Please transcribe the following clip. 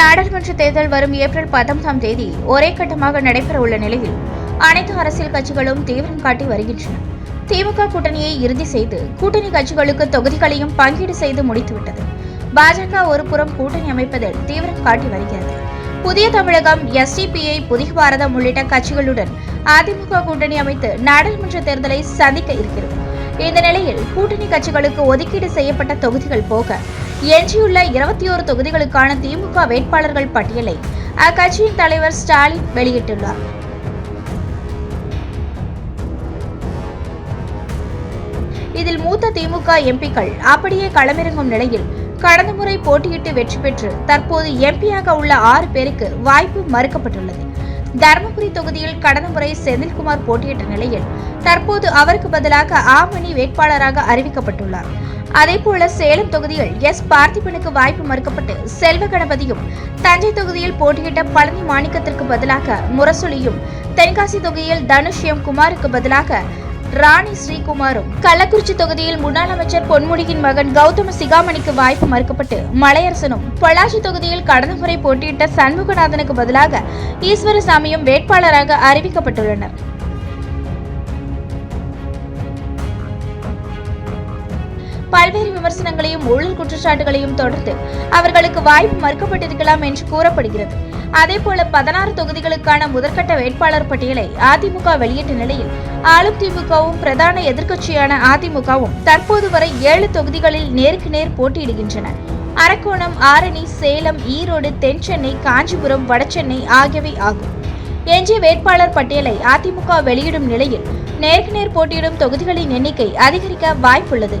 நாடாளுமன்ற தேர்தல் வரும் ஏப்ரல் பத்தொன்பதாம் தேதி ஒரே கட்டமாக நடைபெற உள்ள நிலையில் அனைத்து அரசியல் கட்சிகளும் தீவிரம் காட்டி வருகின்றன. திமுக கூட்டணியை இறுதி செய்து கூட்டணி கட்சிகளுக்கு தொகுதிகளையும் பங்கீடு செய்து முடித்துவிட்டது. பாஜக ஒருபுறம் கூட்டணி அமைப்பதில் தீவிரம் காட்டி வருகிறது. புதிய தமிழகம் எஸ்டிபிஐ புதிய பாரதம் உள்ளிட்ட கட்சிகளுடன் அதிமுக கூட்டணி அமைத்து நாடாளுமன்ற தேர்தலை சந்திக்க இருக்கிறது. இந்த நிலையில் கூட்டணி கட்சிகளுக்கு ஒதுக்கீடு செய்யப்பட்ட தொகுதிகள் போக எஞ்சியுள்ள இருபத்தி ஒரு தொகுதிகளுக்கான திமுக வேட்பாளர்கள் பட்டியலை அக்கட்சியின் தலைவர் ஸ்டாலின் வெளியிட்டுள்ளார். இதில் மூத்த திமுக எம்பிக்கள் அப்படியே களமிறங்கும் நிலையில் கடந்த முறை போட்டியிட்டு வெற்றி பெற்று தற்போது எம்பியாக உள்ள ஆறு பேருக்கு வாய்ப்பு மறுக்கப்பட்டுள்ளது. தருமபுரி தொகுதியில் கடந்த முறை செந்தில்குமார் போட்டியிட்ட நிலையில் தற்போது அவருக்கு பதிலாக ஆமணி வேட்பாளராக அறிவிக்கப்பட்டுள்ளார். அதேபோல சேலம் தொகுதியில் எஸ் பார்த்திபனுக்கு வாய்ப்பு மறுக்கப்பட்டு செல்வ கணபதியும் தஞ்சை தொகுதியில் போட்டியிட்ட பழனி மாணிக்கத்திற்கு பதிலாக முரசொலியும் தென்காசி தொகுதியில் தனுஷ் எம் குமாருக்கு பதிலாக ராணி ஸ்ரீகுமாரும் கள்ளக்குறிச்சி தொகுதியில் முன்னாள் அமைச்சர் பொன்முடியின் மகன் கௌதம சிகாமணிக்கு வாய்ப்பு மறுக்கப்பட்டு மலையரசனும் பொள்ளாச்சி தொகுதியில் கடந்த முறை போட்டியிட்ட சண்முகநாதனுக்கு பதிலாக ஈஸ்வரசாமியும் வேட்பாளராக அறிவிக்கப்பட்டுள்ளனர். பல்வேறு விமர்சனங்களையும் ஊழல் குற்றச்சாட்டுகளையும் தொடர்ந்து அவர்களுக்கு வாய்ப்பு மறுக்கப்பட்டிருக்கலாம் என்று கூறப்படுகிறது. அதேபோல பதினாறு தொகுதிகளுக்கான முதற்கட்ட வேட்பாளர் பட்டியலை அதிமுக வெளியிட்ட நிலையில் ஆளும் திமுகவும் பிரதான எதிர்க்கட்சியான அதிமுகவும் தற்போது வரை ஏழு தொகுதிகளில் நேருக்கு நேர் போட்டியிடுகின்றன. அரக்கோணம் ஆரணி சேலம் ஈரோடு தென் சென்னை காஞ்சிபுரம் வடசென்னை ஆகியவை ஆகும். எஞ்சிய வேட்பாளர் பட்டியலை அதிமுக வெளியிடும் நிலையில் நேருக்கு நேர் போட்டியிடும் தொகுதிகளின் எண்ணிக்கை அதிகரிக்க வாய்ப்புள்ளது.